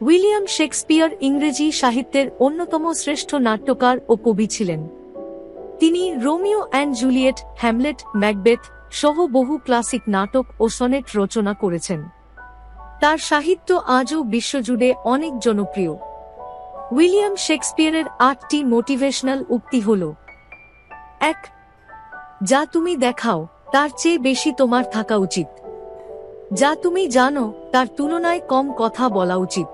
William Shakespeare ইংরেজি সাহিত্যের অন্যতম শ্রেষ্ঠ নাট্যকার ও কবি ছিলেন। তিনি Romeo and Juliet, Hamlet, Macbeth সহ বহু ক্লাসিক নাটক ও সনেট রচনা করেছেন। তার সাহিত্য আজও বিশ্বজুড়ে অনেক জনপ্রিয়। উইলিয়াম শেক্সপিয়ারের আটটি মোটিভেশনাল উক্তি হল, এক, যা তুমি দেখাও, তার চেয়ে বেশি তোমার থাকা উচিত। যা তুমি জানো, তার তুলনায় কম কথা বলা উচিত।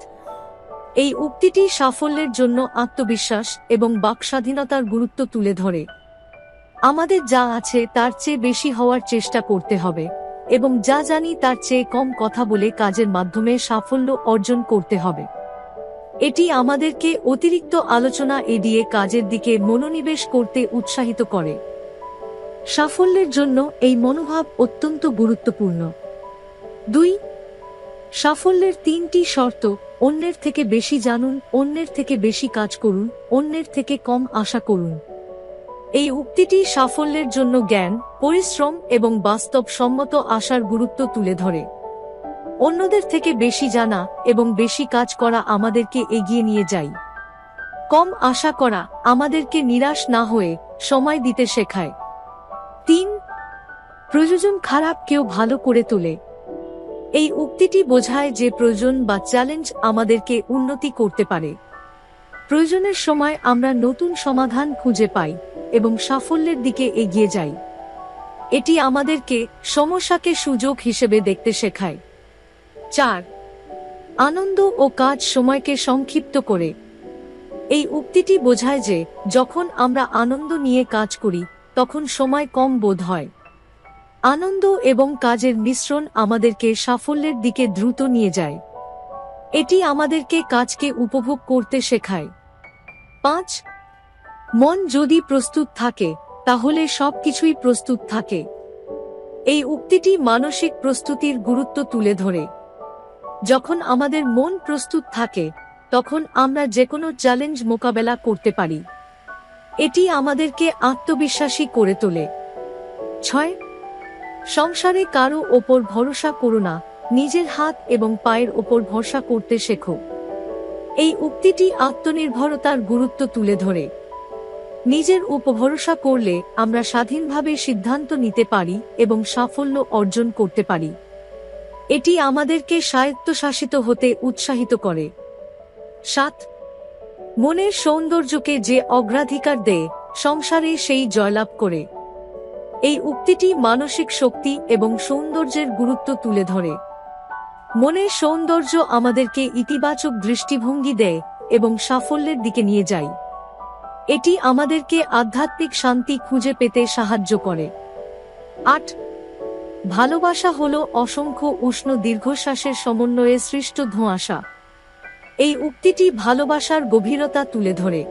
এই উক্তিটি সাফল্যের জন্য আত্মবিশ্বাস এবং বাকস্বাধীনতার গুরুত্ব তুলে ধরে। আমাদের যা আছে তার চেয়ে বেশি হওয়ার চেষ্টা করতে হবে এবং যা জানি তার চেয়ে কম কথা বলে কাজের মাধ্যমে সাফল্য অর্জন করতে হবে। এটি আমাদেরকে অতিরিক্ত আলোচনা এড়িয়ে কাজের দিকে মনোনিবেশ করতে উৎসাহিত করে। সাফল্যের জন্য এই মনোভাব অত্যন্ত গুরুত্বপূর্ণ। দুই সাফল্যের তিনটি শর্ত, অন্যের থেকে বেশি জানুন, অন্যের থেকে বেশি কাজ করুন, অন্যের থেকে কম আশা করুন। এই উক্তিটি সাফল্যের জন্য জ্ঞান, পরিশ্রম এবং বাস্তব সম্মত আশার গুরুত্ব তুলে ধরে। অন্যদের থেকে বেশি জানা এবং বেশি কাজ করা আমাদেরকে এগিয়ে নিয়ে যায়। কম আশা করা আমাদেরকে নিরাশ না হয়ে সময় দিতে শেখায়। তিন, প্রয়োজন খারাপ কেউ ভালো করে তোলে। এই উক্তিটি বোঝায় যে প্রয়োজন বা চ্যালেঞ্জ আমাদেরকে উন্নতি করতে পারে। প্রয়োজনের সময় আমরা নতুন সমাধান খুঁজে পাই এবং সাফল্যের দিকে এগিয়ে যাই। এটি আমাদেরকে সমস্যাকে সুযোগ হিসেবে দেখতে শেখায়। চার, আনন্দ ও কাজ সময়কে সংক্ষিপ্ত করে। এই উক্তিটি বোঝায় যে যখন আমরা আনন্দ নিয়ে কাজ করি, তখন সময় কম বোধ হয়। আনন্দ এবং কাজের মিশ্রণ আমাদেরকে সাফল্যের দিকে দ্রুত নিয়ে যায়। এটি আমাদেরকে কাজকে উপভোগ করতে শেখায়। পাঁচ, মন যদি প্রস্তুত থাকে, তাহলে সব কিছুই প্রস্তুত থাকে। এই উক্তিটি মানসিক প্রস্তুতির গুরুত্ব তুলে ধরে। যখন আমাদের মন প্রস্তুত থাকে, তখন আমরা যে কোনো চ্যালেঞ্জ মোকাবেলা করতে পারি। এটি আমাদেরকে আত্মবিশ্বাসী করে তোলে। ছয় সংসারে কারও ওপর ভরসা করো না, নিজের হাত এবং পায়ের ওপর ভরসা করতে শেখো। এই উক্তিটি আত্মনির্ভরতার গুরুত্ব তুলে ধরে। নিজের উপভরসা করলে আমরা স্বাধীনভাবে সিদ্ধান্ত নিতে পারি এবং সাফল্য অর্জন করতে পারি। এটি আমাদেরকে স্বায়ত্তশাসিত হতে উৎসাহিত করে। সাত, মনের সৌন্দর্যকে যে অগ্রাধিকার দেয়, সংসারে সেই জয়লাভ করে। এই উক্তিটি মানসিক শক্তি এবং সৌন্দর্যের গুরুত্ব তুলে ধরে। মনের সৌন্দর্য আমাদেরকে ইতিবাচক দৃষ্টিভঙ্গি দেয় এবং সাফল্যের দিকে নিয়ে যায়। এটি আমাদেরকে আধ্যাত্মিক শান্তি খুঁজে পেতে সাহায্য করে। আট, ভালোবাসা হল অসংখ্য উষ্ণ দীর্ঘশ্বাসের সমন্বয়ে সৃষ্ট ধোঁয়াশা। এই উক্তিটি ভালোবাসার গভীরতা তুলে ধরে।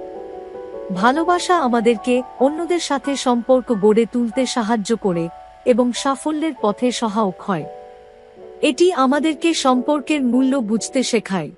ভালোবাসা আমাদেরকে অন্যদের সাথে সম্পর্ক গড়ে তুলতে সাহায্য করে এবং সাফল্যের পথে সহায়ক হয়। এটি আমাদেরকে সম্পর্কের মূল্য বুঝতে শেখায়।